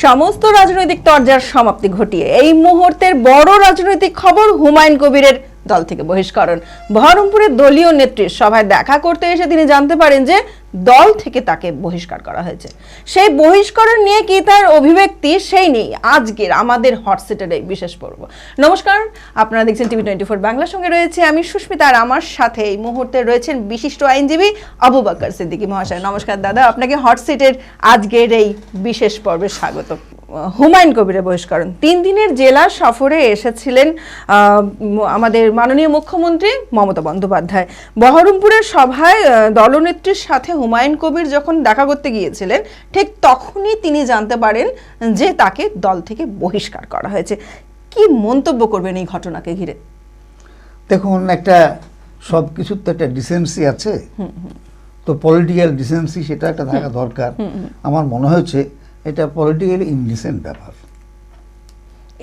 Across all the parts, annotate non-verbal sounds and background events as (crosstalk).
সমস্ত রাজনৈতিক তরজার সমাপ্তি ঘটিয়ে এই মুহূর্তের বড় রাজনৈতিক খবর হুমায়ুন কবিরের দল থেকে বহিষ্করণ। বহরমপুরের দলীয় নেত্রীর সভায় দেখা করতে এসে তিনি জানতে পারেন যে দল থেকে তাকে বহিষ্কার করা হয়েছে। সেই বহিষ্করণ নিয়ে কি তার অভিব্যক্তি সেই নেই। আজকের আমাদের হটসেটের এই বিশেষ পর্ব। নমস্কার, আপনারা দেখছেন টিভি টোয়েন্টি ফোর বাংলার সঙ্গে রয়েছে আমি সুস্মিতা আর আমার সাথে এই মুহূর্তে রয়েছেন বিশিষ্ট আইনজীবী আবু বাক্কর সিদ্দিকী মহাশয়। নমস্কার দাদা, আপনাকে হটসিটের আজকের এই বিশেষ পর্বে স্বাগত হুমায়ুন কবিরের বহিষ্করণ। তিন দিনের জেলা সফরে এসেছিলেন আমাদের মাননীয় মুখ্যমন্ত্রী মমতা বন্দ্যোপাধ্যায়। বহরমপুরের সভায় দলনেত্রীর সাথে হুমায়ুন কবির যখন দেখা করতে গিয়েছিলেন ঠিক তখনই তিনি জানতে পারেন যে তাকে দল থেকে বহিষ্কার করা হয়েছে। কি মন্তব্য করবেন এই ঘটনাকে ঘিরে? দেখুন একটা সব কিছুর তো একটা ডিসেন্সি আছে। তো পলিটিক্যাল ডিসেন্সি সেটা একটা থাকা দরকার। আমার মনে হয়েছে এটা পলিটিক্যালি ইনডিসেন্ট ব্যাপার।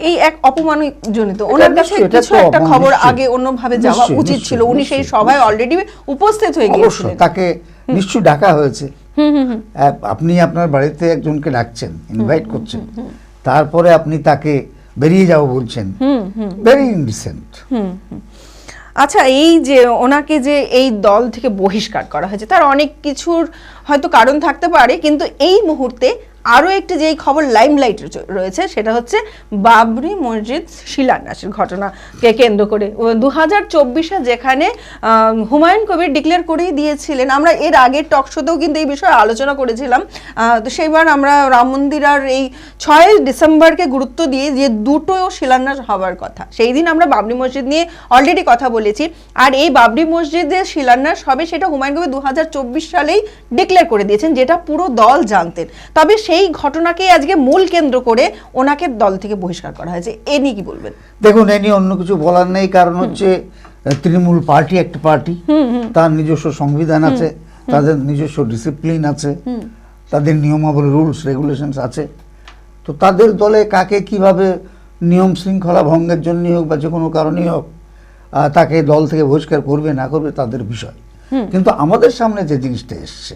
এই এক অপমানজনিত। ওনার কাছে কিছু একটা খবর আগে অন্যভাবে যাওয়া উচিত ছিল। উনি সেই সভায় অলরেডি উপস্থিত হয়ে গিয়েছিলেন। তাকে নিশ্চয়ই ডাকা হয়েছে। আপনি আপনার বাড়িতে একজনকে ডাকছেন ইনভাইট করছেন। তারপরে আপনি তাকে বেরিয়ে যাও বলছেন। ভেরি ইনডিসেন্ট আচ্ছা এই যে ওনাকে যে এই দল থেকে বহিষ্কার করা হয়েছে তার অনেক কিছুর হয়তো কারণ থাকতে পারে কিন্তু এই মুহূর্তে আরও একটি যেই খবর লাইমলাইট রয়েছে সেটা হচ্ছে বাবরি মসজিদ শিলান্যাসের ঘটনাকে কেন্দ্র করে। দু হাজার চব্বিশে যেখানে হুমায়ুন কবির ডিক্লেয়ার করেই দিয়েছিলেন, আমরা এর আগের টক শোতেও কিন্তু এই বিষয়ে আলোচনা করেছিলাম। তো সেইবার আমরা রাম মন্দির আর এই ছয় ডিসেম্বরকে গুরুত্ব দিয়ে যে দুটো শিলান্যাস হওয়ার কথা, সেই দিন আমরা বাবরি মসজিদ নিয়ে অলরেডি কথা বলেছি। আর এই বাবরি মসজিদের শিলান্যাস হবে, সেটা হুমায়ুন কবির দু হাজার চব্বিশ সালেই ডিক্লেয়ার করে দিয়েছেন, যেটা পুরো দল জানতেন। তবে সেই ঘটনাকে আজকে মূল কেন্দ্র করে ওনাকে দল থেকে বহিষ্কার করা হয়েছে। এ নিয়ে কি বলবেন? দেখুন এ নিয়ে অন্য কিছু বলার নেই। কারণ হচ্ছে তৃণমূল পার্টি একটা পার্টি। তার নিজস্ব সংবিধান আছে তাদের নিজস্ব ডিসিপ্লিন আছে তাদের নিয়মাবলী রুলস রেগুলেশনস আছে। তো তাদের দলে কাকে কীভাবে নিয়ম শৃঙ্খলা ভঙ্গের জন্যই হোক বা যে কোনো কারণেই হোক তাকে দল থেকে বহিষ্কার করবে না করবে তাদের বিষয়। কিন্তু আমাদের সামনে যে জিনিসটা এসছে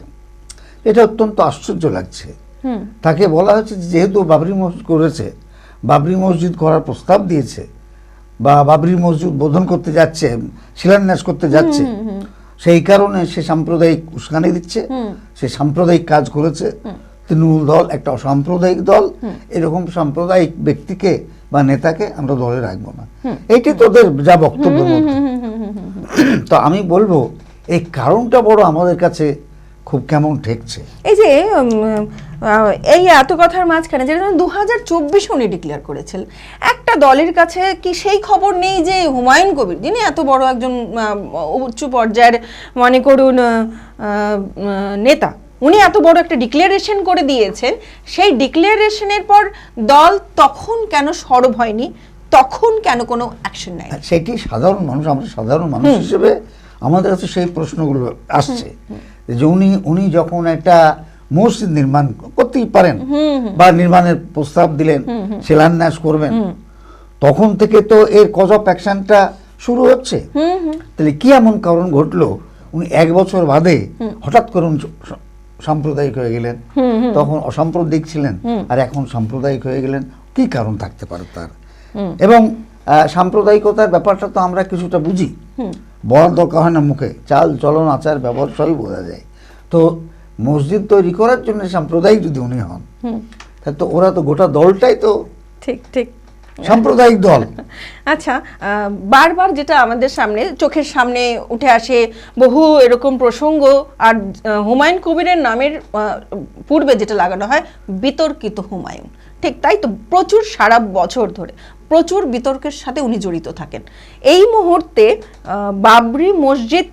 এটা অত্যন্ত আশ্চর্য লাগছে। তাকে বলা হচ্ছে যেহেতু বাবরি মসজিদ করেছে বাবরি মসজিদ করার প্রস্তাব দিয়েছে বা বাবরি মসজিদ বোধন করতে যাচ্ছে শিলান্যাস করতে যাচ্ছে সেই কারণে সে সাম্প্রদায়িক উস্কানি দিচ্ছে সে সাম্প্রদায়িক কাজ করেছে তৃণমূল দল একটা অসাম্প্রদায়িক দল এরকম সাম্প্রদায়িক ব্যক্তিকে বা নেতাকে আমরা দলে রাখব না। এইটি তোদের যা বক্তব্য তো আমি বলব এই কারণটা বড় আমাদের কাছে খুব কেমন ঠেকছে। এই যে এই এত কথার মাঝখানে যেটা দু হাজার চব্বিশে উনি ডিক্লেয়ার করেছিলেন একটা দলের কাছে কি সেই খবর নেই যে হুমায়ুন কবির? যিনি এত বড় একজন উচ্চ পর্যায়ের মনে করুন নেতা উনি এত বড় একটা ডিক্লারেশন করে দিয়েছেন। সেই ডিক্লারেশনের পর দল তখন কেন সরব হয়নি? তখন কেন কোনো অ্যাকশন নেয় সেটি সাধারণ মানুষ আমরা সাধারণ মানুষ হিসেবে আমাদের কাছে সেই প্রশ্নগুলো আসছে যে উনি উনি যখন একটা মসজিদ নির্মাণ করতেই পারেন বা নির্মাণের প্রস্তাব দিলেন শিলান্যাস করবেন তখন থেকে তো এর কজ অফ অ্যাকশনটা শুরু হচ্ছে। তাহলে কি এমন কারণ ঘটলো? উনি এক বছর বাদে হঠাৎ করে উনি সাম্প্রদায়িক হয়ে গেলেন। তখন অসাম্প্রদায়িক ছিলেন আর এখন সাম্প্রদায়িক হয়ে গেলেন। কি কারণ থাকতে পারে তার? এবং সাম্প্রদায়িকতার ব্যাপারটা তো আমরা কিছুটা বুঝি। বলার দরকার হয় না মুখে। চাল চলন আচার ব্যবহার সবই বোঝা যায়। তো মসজিদ তৈরি করার জন্য সাম্প্রদায়িক যদি উনি হন তাহলে তো ওরা তো গোটা দলটাই তো ঠিক ঠিক। সাম্প্রদায়িক দল। আচ্ছা বারবার যেটা আমাদের সামনে চোখের সামনে উঠে আসে বহু এরকম প্রসঙ্গ আর হুমায়ুন কবিরের নামের পূর্বে যেটা লাগানো হয় বিতর্কিত হুমায়ুন। ঠিক তাই তো প্রচুর সারা বছর ধরে। প্রচুর বিতর্কের সাথে উনি জড়িত থাকেন। এই মুহূর্তে বাবরি মসজিদ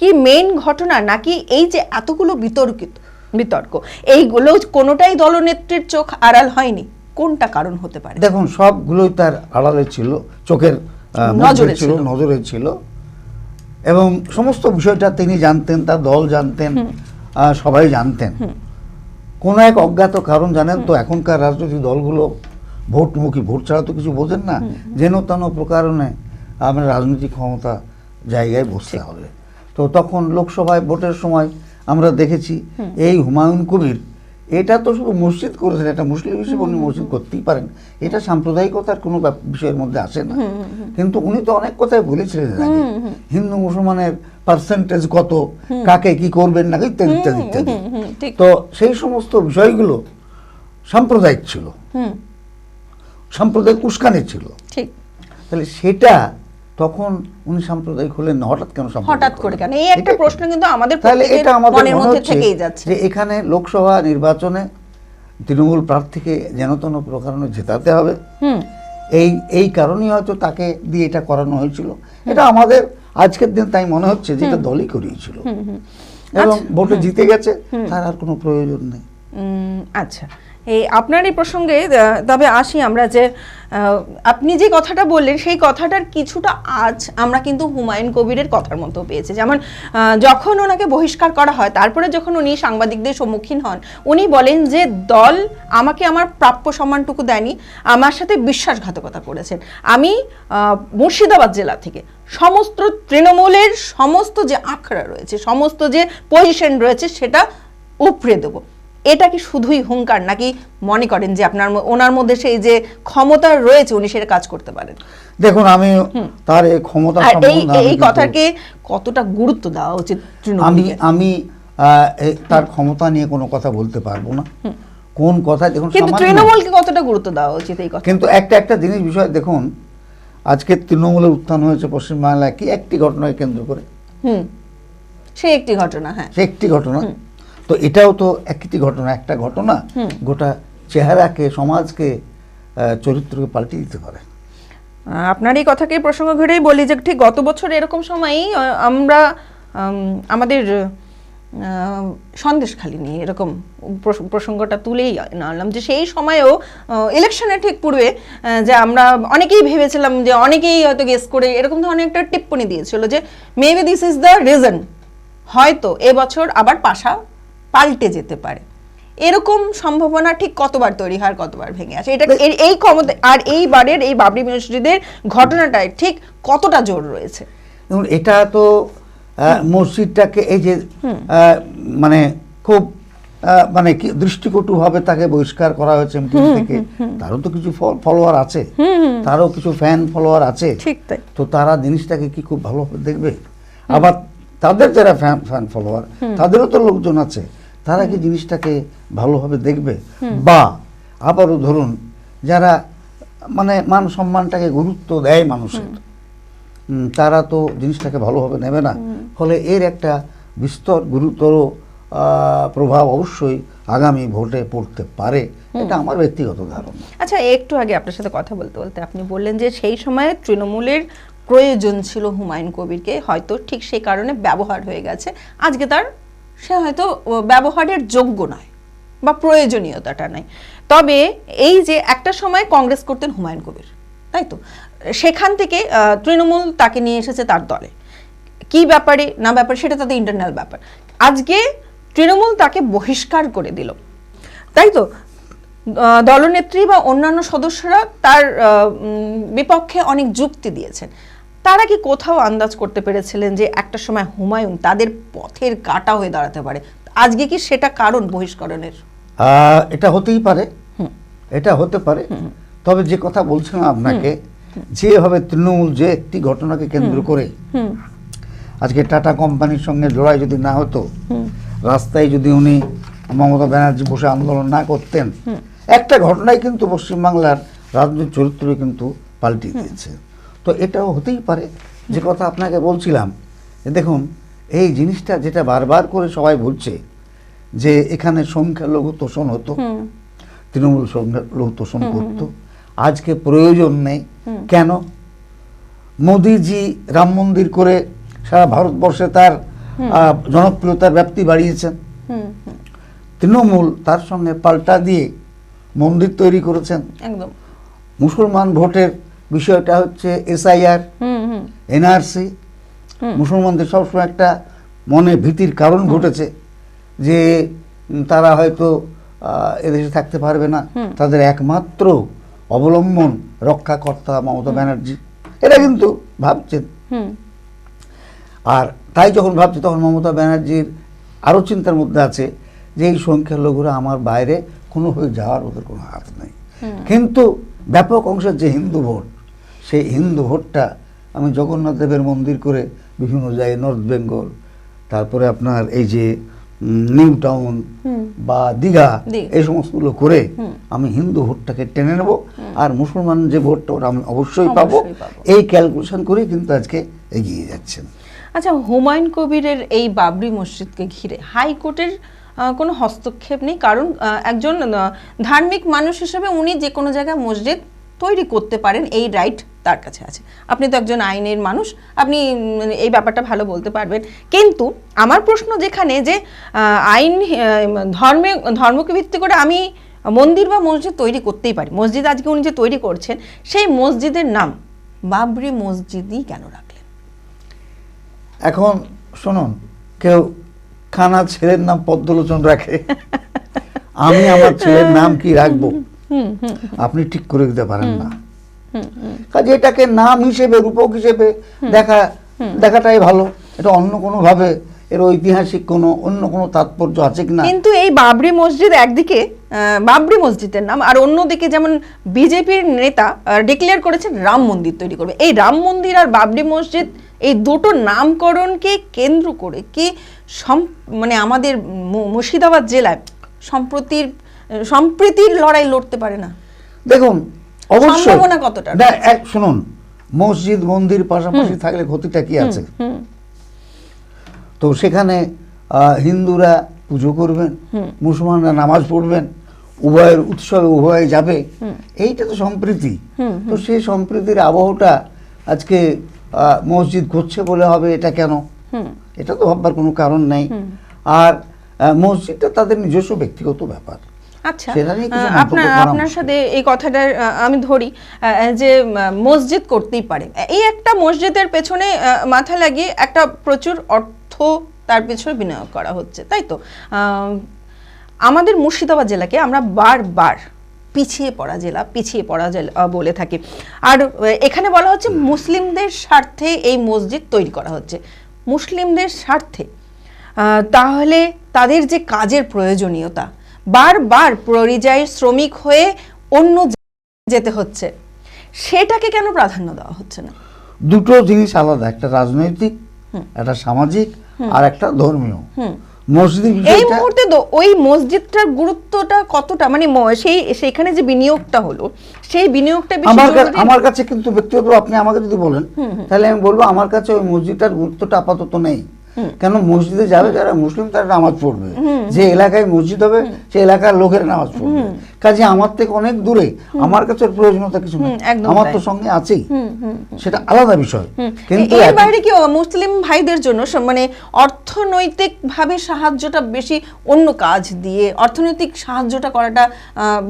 কি মেইন ঘটনা নাকি এই যে এতগুলো বিতর্কিত বিতর্ক এইগুলো কোনোটাই দলনেত্রীর চোখ আড়াল হয়নি? কোনটা কারণ হতে পারে? দেখুন সবগুলোই তার আড়ালে ছিল চোখের নজরে ছিল ছিল। নজরে ছিল। এবং সমস্ত বিষয়টা তিনি জানতেন তার দল জানতেন সবাই জানতেন। কোন এক অজ্ঞাত কারণ জানেন তো এখনকার রাজনৈতিক দলগুলো ভোটমুখী ভোট ছাড়া তো কিছু বোঝেন না। যেন তেন প্রকারণে আমরা রাজনৈতিক ক্ষমতা জায়গায় বসতে হবে। তো তখন লোকসভায় ভোটের সময় আমরা দেখেছি এই হুমায়ুন কবির এটা তো শুধু মসজিদ করেছেন এটা মুসলিম হিসেবে উনি মসজিদ করতেই পারেন। এটা সাম্প্রদায়িকতার কোনো বিষয়ের মধ্যে আসে না। কিন্তু উনি তো অনেক কথাই বলেছিলেন আগে। হিন্দু মুসলমানের পার্সেন্টেজ কত কাকে কি করবেন না ইত্যাদি ইত্যাদি ইত্যাদি। তো সেই সমস্ত বিষয়গুলো সাম্প্রদায়িক ছিল। সাম্প্রদায়িক উস্কানি ছিল। ঠিক। তাহলে সেটা তখন উনি সাম্প্রদায়িক হলেন না হঠাৎ কেন হঠাৎ করে কেন? এই একটা প্রশ্ন কিন্তু আমাদের তাহলে এটা আমাদের মনে হচ্ছে যে এখানে লোকসভা নির্বাচনে তৃণমূল প্রার্থীকে যেন তেন প্রকারণে জেতাতে হবে। হুম। এই এই কারণেই হয়তো তাকে দিয়ে এটা করানো হয়েছিল। এটা আমাদের আজকের দিন তাই মনে হচ্ছে যে এটা দলই করিয়েছিল। এবং আচ্ছা, ভোটে জিতে গেছে তার আর কোনো প্রয়োজন নেই। আচ্ছা। এই আপনার এই প্রসঙ্গে তবে আসি আমরা যে আপনি যে কথাটা বললেন, সেই কথাটার কিছুটা আজ আমরা কিন্তু হুমায়ুন কবিরের কথার মতো পেয়েছি। যেমন যখন ওনাকে বহিষ্কার করা হয়, তারপরে যখন উনি সাংবাদিকদের সম্মুখীন হন, উনি বলেন যে, দল আমাকে আমার প্রাপ্য সম্মানটুকু দেয়নি, আমার সাথে বিশ্বাসঘাতকতা করেছেন আমি মুর্শিদাবাদ জেলা থেকে সমস্ত তৃণমূলের সমস্ত যে আখড়া রয়েছে, সমস্ত যে পজিশন রয়েছে, সেটা উপড়ে দেবো। এটা কি শুধুই হুঙ্কার নাকি মনে করেন যে আপনার ওনার মধ্যে সেই যে ক্ষমতা রয়েছে উনি সেটা কাজ করতে পারেন? দেখুন আমি তার এই ক্ষমতা এই কথাকে কতটা গুরুত্ব দেওয়া উচিত আমি আমি তার ক্ষমতা নিয়ে কোনো কথা বলতে পারব না। কোন কথা দেখুন কিন্তু তৃণমূলকে কতটা গুরুত্ব দেওয়া উচিত এই কথা কিন্তু একটা একটা জিনিস বিষয় দেখুন আজকে তৃণমূলের উত্থান হয়েছে পশ্চিমবাংলায় কি একটি ঘটনাকে কেন্দ্র করে? হুম। সে একটি ঘটনা হ্যাঁ। সে একটি ঘটনা। তো এটাও তো একটি ঘটনা একটা ঘটনা গোটা চেহারাকে সমাজকে চরিত্রকে পাল্টে দিতে পারে। আপনার এই কথাকে প্রসঙ্গ ঘিরেই বলি যে ঠিক গত বছর এরকম সময়ই আমরা আমাদের সন্দেশখালি নিয়ে এরকম প্রস- প্রসঙ্গটা তুলেই আনলাম যে সেই সময়েও ইলেকশনের ঠিক পূর্বে যে আমরা অনেকেই ভেবেছিলাম যে অনেকেই হয়তো গেস করে এরকম ধরনের একটা টিপ্পনি দিয়েছিল যে maybe this is the reason হয়তো এবছর আবার পাশা পাল্টে যেতে পারে। এরকম সম্ভাবনা ঠিক কতবার তৈরি হয় কতবার ভেঙে আসে? এটা এই ক্ষমতা আর এইবারের এই বাবরি মসজিদের ঘটনাটায় ঠিক কতটা জোর রয়েছে? দেখুন এটা তো মসজিদটাকে এই যে মানে খুব মানে কি দৃষ্টিকটুভাবে তাকে বহিষ্কার করা হয়েছে থেকে তারও তো কিছু ফলোয়ার আছে। তারও কিছু ফ্যান ফলোয়ার আছে। ঠিক তাই। তো তারা জিনিসটাকে কি খুব ভালোভাবে দেখবে? আবার তাদের যারা ফ্যান ফ্যান ফলোয়ার তাদেরও তো লোকজন আছে। তারা কি জিনিসটাকে ভালোভাবে দেখবে? বা আবারও ধরুন যারা মানে মান সম্মানটাকে গুরুত্ব দেয় মানুষের তারা তো জিনিসটাকে ভালোভাবে নেবে না। ফলে এর একটা বিস্তর গুরুতর প্রভাব অবশ্যই আগামী ভোটে পড়তে পারে। এটা আমার ব্যক্তিগত ধারণা। আচ্ছা একটু আগে আপনার সাথে কথা বলতে বলতে আপনি বললেন যে সেই সময়ে তৃণমূলের প্রয়োজন ছিল হুমায়ুন কবিরকে হয়তো ঠিক সেই কারণে ব্যবহার হয়ে গেছে। আজকে তার সে হয়তো ব্যবহারের যোগ্য নয় বা প্রয়োজনীয়তাটা নাই। তবে এই যে একটা সময় কংগ্রেস করতেন হুমায়ুন কবির, তাই তো? সেখান থেকে তৃণমূল তাকে নিয়ে এসেছে তার দলে। কি ব্যাপারে, না ব্যাপারে, সেটা তাদের ইন্টারনাল ব্যাপার। আজকে তৃণমূল তাকে বহিষ্কার করে দিল। তাই তো? দলনেত্রী বা অন্যান্য সদস্যরা তার বিপক্ষে অনেক যুক্তি দিয়েছেন। তারা কি কোথাও আন্দাজ করতে পেরেছিলেন যে একটা সময় হুমায়ুন তাদের পথের কাটা হয়ে দাঁড়াতে পারে? আজকে কি সেটা কারণ বহিষ্করণের? এটা হতেই পারে। এটা হতে পারে। তবে যে কথা বলছিলাম আপনাকে যেভাবে তৃণমূল যে একটি ঘটনাকে কেন্দ্র করে আজকে টাটা কোম্পানির সঙ্গে জোড়াই যদি না হতো রাস্তায় যদি উনি মমতা ব্যানার্জি বসে আন্দোলন না করতেন একটা ঘটনাই কিন্তু পশ্চিমবাংলার রাজনৈতিক চরিত্র কিন্তু পাল্টে দিয়েছে। তো এটাও হতেই পারে। যে কথা আপনাকে বলছিলাম দেখুন এই জিনিসটা যেটা বারবার করে সবাই বলছে যে এখানে সংখ্যালঘু তোষণ হতো তৃণমূল সংখ্যালঘু তোষণ করতো। আজকে প্রয়োজন নেই। কেন? মোদিজি রাম মন্দির করে সারা ভারতবর্ষে তার জনপ্রিয়তার ব্যাপ্তি বাড়িয়েছেন। তৃণমূল তার সঙ্গে পাল্টা দিয়ে মন্দির তৈরি করেছেন। একদম। মুসলমান ভোটের বিষয়টা হচ্ছে এসআইআর এনআরসি মুসলমানদের সবসময় একটা মনে ভীতির কারণ ঘটেছে যে তারা হয়তো এদেশে থাকতে পারবে না। তাদের একমাত্র অবলম্বন রক্ষাকর্তা মমতা ব্যানার্জি। এটা কিন্তু ভাবছেন। আর তাই যখন ভাবছে তখন মমতা ব্যানার্জির আরও চিন্তার মধ্যে আছে যে এই সংখ্যালঘুরা আমার বাইরে কোনোভাবে যাওয়ার ওদের কোনো হাত নেই। কিন্তু ব্যাপক অংশের যে হিন্দু ভোট সেই হিন্দু ভোটটা আমি জগন্নাথ দেবের মন্দির করে বিভিন্ন জায়গায় নর্থ বেঙ্গল তারপরে আপনার এই যে নিউ টাউন বা দীঘা। এই সমস্তগুলো করে আমি হিন্দু ভোটটাকে টেনে নেব আর মুসলমান যে ভোটটা ওটা আমি অবশ্যই পাবো। এই ক্যালকুলেশন করে কিন্তু আজকে এগিয়ে যাচ্ছেন। আচ্ছা হুমায়ুন কবিরের এই বাবরি মসজিদকে ঘিরে হাইকোর্টের কোনো হস্তক্ষেপ নেই। কারণ একজন ধার্মিক মানুষ হিসেবে উনি যে কোনো জায়গায় মসজিদ তৈরি করতে পারেন এই রাইট তার কাছে আছে। আপনি তো একজন আইনের মানুষ আপনি এই ব্যাপারটা ভালো বলতে পারবেন। কিন্তু আমার প্রশ্ন যেখানে যে আইন ধর্মে ধর্মকে ভিত্তি করে আমি মন্দির বা মসজিদ তৈরি করতেই পারি। মসজিদ আজকে উনি যে তৈরি করছেন সেই মসজিদের নাম বাবরি মসজিদই কেন রাখলেন? এখন শুনুন কেউ খানা ছেলের নাম পদ্মলোচন রাখে? আমি আমার ছেলের নাম কি রাখব? আপনি ঠিক করে দিতে পারেন না। কাজে এটাকে নাম হিসেবে রূপক হিসেবে দেখা দেখাটাই ভালো। এটা অন্য কোনো ভাবে এর ঐতিহাসিক কোনো অন্য কোনো তাৎপর্য আছে কিনা? কিন্তু এই বাবরি মসজিদ একদিকে বাবরি মসজিদের নাম আর অন্যদিকে যেমন বিজেপির নেতা ডিক্লেয়ার করেছেন রাম মন্দির তৈরি করবে। এই রাম মন্দির আর বাবরি মসজিদ এই দুটো নামকরণকে কেন্দ্র করে কি সম- মানে আমাদের মুর্শিদাবাদ জেলায় সম্প্রতির সম্প্রীতির লড়াই লড়তে পারে না? দেখুন অবশ্যই। কতটা না এক শুনুন মসজিদ মন্দির পাশাপাশি থাকলে ক্ষতিটা কি আছে? তো সেখানে হিন্দুরা পুজো করবেন মুসলমানরা নামাজ পড়বেন উভয়ের উৎসবে উভয়ে যাবে এইটা তো সম্প্রীতি। তো সেই সম্প্রীতির আবহটা আজকে মসজিদ ঘুরছে বলে হবে এটা কেন? এটা তো ভাববার কোনো কারণ নেই। আর মসজিদটা তাদের নিজস্ব ব্যক্তিগত ব্যাপার। আচ্ছা আপনার আপনার সাথে এই কথাটা আমি ধরি যে মসজিদ করতেই পারে। এই একটা মসজিদের পেছনে মাথা লাগিয়ে একটা প্রচুর অর্থ তার পেছনে বিনিয়োগ করা হচ্ছে তাই তো? আমাদের মুর্শিদাবাদ জেলাকে আমরা বারবার পিছিয়ে পড়া জেলা পিছিয়ে পড়া জেলা বলে থাকি। আর এখানে বলা হচ্ছে মুসলিমদের স্বার্থে এই মসজিদ তৈরি করা হচ্ছে। মুসলিমদের স্বার্থে তাহলে তাদের যে কাজের প্রয়োজনীয়তা বারবার পরিযায়ী শ্রমিক হয়ে অন্য যেতে হচ্ছে। সেটাকে কেন প্রাধান্য দেওয়া হচ্ছে না? দুটো জিনিস আলাদা একটা রাজনৈতিক একটা সামাজিক আর একটা ধর্মীয়। মসজিদের এই মুহূর্তে তো ওই মসজিদটার গুরুত্বটা কতটা? মানে সেই সেখানে যে বিনিয়োগটা হলো সেই বিনিয়োগটা আমার আমার কাছে কিন্তু ব্যক্তিগত আপনি আমাকে যদি বলেন তাহলে আমি বলব আমার কাছে ওই মসজিদটার গুরুত্বটা আপাতত নেই। কেন মসজিদে যাবে যারা মুসলিম তারা নামাজ পড়বে। যে এলাকায় মসজিদ হবে সেই এলাকার লোকের নামাজ পড়বে। কাজে আমার থেকে অনেক দূরে আমার কাছে প্রয়োজনীয়তা কিছু নেই। আমার তো সঙ্গে আছেই। সেটা আলাদা বিষয়। কিন্তু এর বাইরে কি মুসলিম ভাইদের জন্য মানে অর্থনৈতিক ভাবে সাহায্যটা বেশি অন্য কাজ দিয়ে অর্থনৈতিক সাহায্যটা করাটা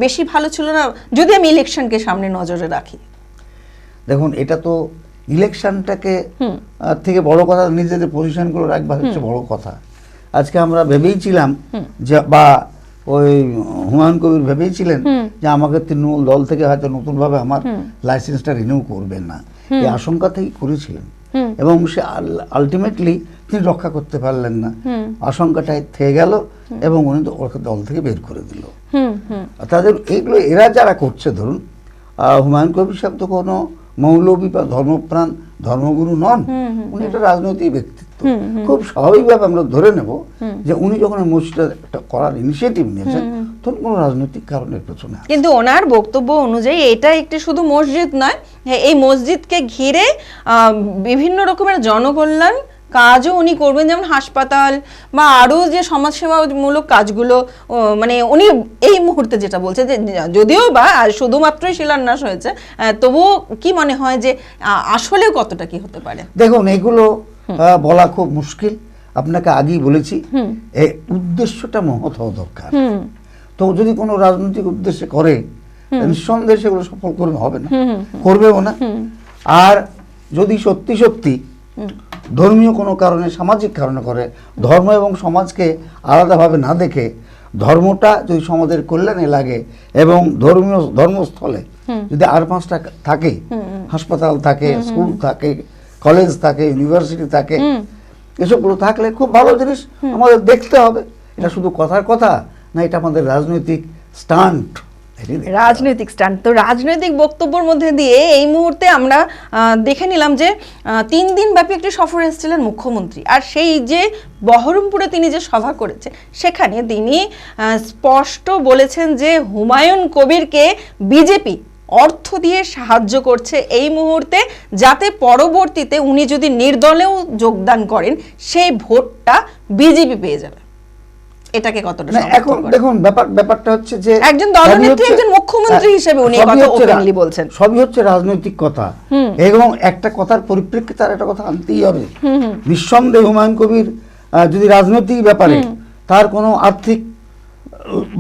বেশি ভালো ছিল না? যদি আমি ইলেকশনকে সামনে নজরে রাখি। দেখুন এটা তো ইলেকশনটাকে থেকে বড় কথা নিজেদের পজিশনগুলো রাখবা হচ্ছে বড় কথা। আজকে আমরা ভেবেইছিলাম যে বা ওই হুমায়ুন কবির ভেবেইছিলেন যে আমাকে তৃণমূল দল থেকে হয়তো নতুনভাবে আমার লাইসেন্সটা রিনিউ করবেন না। এই আশঙ্কা থেকেই করেছিলেন। এবং সে আলটিমেটলি তিনি রক্ষা করতে পারলেন না। আশঙ্কাটাই থেকে গেল এবং উনি তো ওকে দল থেকে বের করে দিল। তাদের এইগুলো এরা যারা করছে ধরুন হুমায়ুন কবির সাহেব তো কোনো মৌলবী বা ধর্মপ্রাণ ধর্মগুরু নন। উনি একটা রাজনৈতিক ব্যক্তিত্ব। খুব স্বাভাবিকভাবে আমরা ধরে নেব যে উনি যখন মসজিদটা একটা করার ইনিশিয়েটিভ নিয়েছেন তখন কোনো রাজনৈতিক কারণের পেছনে। কিন্তু ওনার বক্তব্য অনুযায়ী এটা একটি শুধু মসজিদ নয় হ্যাঁ, এই মসজিদকে ঘিরে বিভিন্ন রকমের জনকল্যাণ কাজও উনি করবেন যেমন হাসপাতাল বা আরও যে সমাজসেবামূলক কাজগুলো মানে উনি এই মুহূর্তে যেটা বলছে যে যদিও বা শুধুমাত্রই শিলান্যাস হয়েছে তবুও কি মনে হয় যে আসলে কতটা কি হতে পারে? দেখুন এগুলো বলা খুব মুশকিল। আপনাকে আগেই বলেছি এই উদ্দেশ্যটা মহৎ হওয়া দরকার। তো যদি কোনো রাজনৈতিক উদ্দেশ্যে করে নিঃসন্দেহে সেগুলো সফল করবে হবে না। করবেও না। আর যদি সত্যি সত্যি ধর্মীয় কোনো কারণে সামাজিক কারণে করে ধর্ম এবং সমাজকে আলাদাভাবে না দেখে ধর্মটা যদি সমাজের কল্যাণে লাগে এবং ধর্মীয় ধর্মস্থলে যদি আর পাঁচটা থাকে হাসপাতাল থাকে স্কুল থাকে কলেজ থাকে ইউনিভার্সিটি থাকে এসবগুলো থাকলে খুব ভালো জিনিস আমাদের দেখতে হবে। এটা শুধু কথার কথা না এটা আমাদের রাজনৈতিক স্টান্ট। রাজনৈতিক স্ট্যান্ড তো রাজনৈতিক বক্তব্যের মধ্যে দিয়ে এই মুহূর্তে আমরা দেখে নিলাম যে তিন দিন ব্যাপী একটি সফরে এসেছিলেন মুখ্যমন্ত্রী। আর সেই যে বহরমপুরে তিনি যে সভা করেছেন সেখানে তিনি স্পষ্ট বলেছেন যে হুমায়ুন কবিরকে বিজেপি অর্থ দিয়ে সাহায্য করছে এই মুহূর্তে, যাতে পরবর্তীতে উনি যদি নির্দলেও যোগদান করেন, সেই ভোটটা বিজেপি পেয়ে যাবে। এটাকে কতটা এখন দেখুন ব্যাপার ব্যাপারটা হচ্ছে যে একজন দলনেত্রী, একজন মুখ্যমন্ত্রী হ্যাঁ, হিসেবে উনি কথা openly বলছেন। সবই হচ্ছে রাজনৈতিক কথা। এবং একটা কথার পরিপ্রেক্ষিতে আর একটা কথা আনতেই হবে। নিঃসন্দেহে হুমায়ুন কবির যদি রাজনৈতিক ব্যাপারে তার কোনো আর্থিক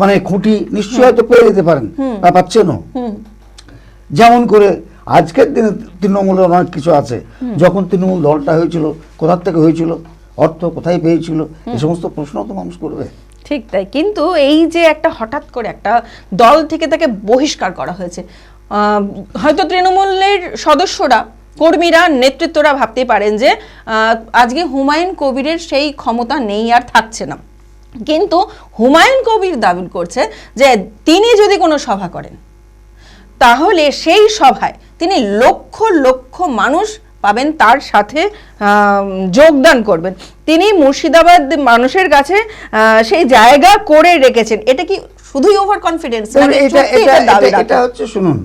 মানে খুঁটি নিশ্চয় হয়তো পেয়ে যেতে পারেন বা পাচ্ছেনও যেমন করে আজকের দিনে তৃণমূলের অনেক কিছু আছে। যখন তৃণমূল দলটা হয়েছিল কোথার থেকে হয়েছিল অর্থ কোথায় পেয়েছিল এই সমস্ত প্রশ্ন তো মানুষ করবে। ঠিক তাই। কিন্তু এই যে একটা হঠাৎ করে একটা দল থেকে তাকে বহিষ্কার করা হয়েছে হয়তো তৃণমূলের সদস্যরা, কর্মীরা, নেতৃত্বরা ভাবতে পারেন যে আজকে হুমায়ুন কবিরের সেই ক্ষমতা নেই আর থাকছে না। কিন্তু হুমায়ুন কবির দাবি করছে যে তিনি যদি কোনো সভা করেন, তাহলে সেই সভায় তিনি লক্ষ লক্ষ মানুষ পাবেন তার সাথে যোগদান করবেন। তিনি মুর্শিদাবাদ মানুষের কাছে সেই জায়গা করে রেখেছেন। এটা কি শুধুই ওভার কনফিডেন্স এটা হচ্ছে শুনুন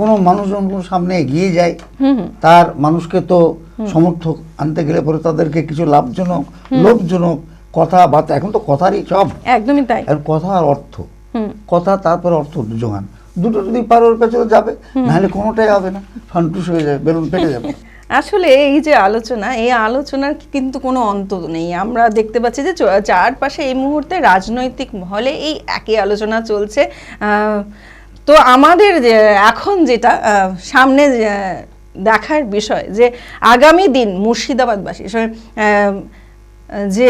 কোনো মানুষ যখন সামনে এগিয়ে যায় তার মানুষকে তো সমর্থক আনতে গেলে পরে তাদেরকে কিছু লাভজনক লোভজনক কথা বার্তা এখন তো কথারই সব। একদমই তাই। আর কথা আর অর্থ। কথা তারপরে অর্থ যোগান। দুটো যদি পারোর পেছনে যাবে নাহলে কোনোটাই হবে না। ফান্টুস হয়ে যাবে বেলুন ফেটে যাবে। (laughs) আসলে এই যে আলোচনা, এই আলোচনার কিন্তু কোনো অন্ত নেই। আমরা দেখতে পাচ্ছি যে চারপাশে এই মুহূর্তে রাজনৈতিক মহলে এই একই আলোচনা চলছে। তো আমাদের এখন যেটা সামনে দেখার বিষয় যে, আগামী দিন মুর্শিদাবাদবাসী যে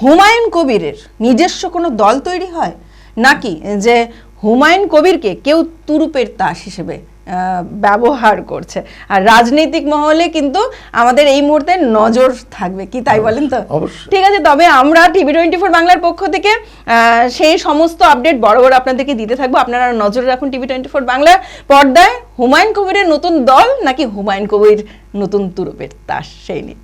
হুমায়ুন কবিরের নিজস্ব কোনো দল তৈরি হয়? নাকি যে হুমায়ুন কবিরকে কেউ তুরুপের তাস হিসেবে ব্যবহার করছে। আর রাজনৈতিক মহলে কিন্তু আমাদের এই মুহূর্তে নজর থাকবে। কি তাই বলেন তো? ঠিক আছে তবে আমরা টিভি টোয়েন্টি ফোর বাংলার পক্ষ থেকে সেই সমস্ত আপডেট বড় বড় আপনাদেরকে দিতে থাকব। আপনারা নজর রাখুন টিভি টোয়েন্টি ফোর বাংলার পর্দায়। হুমায়ুন কবিরের নতুন দল নাকি হুমায়ুন কবির নতুন তুরুপের তাস সেই নিয়ে।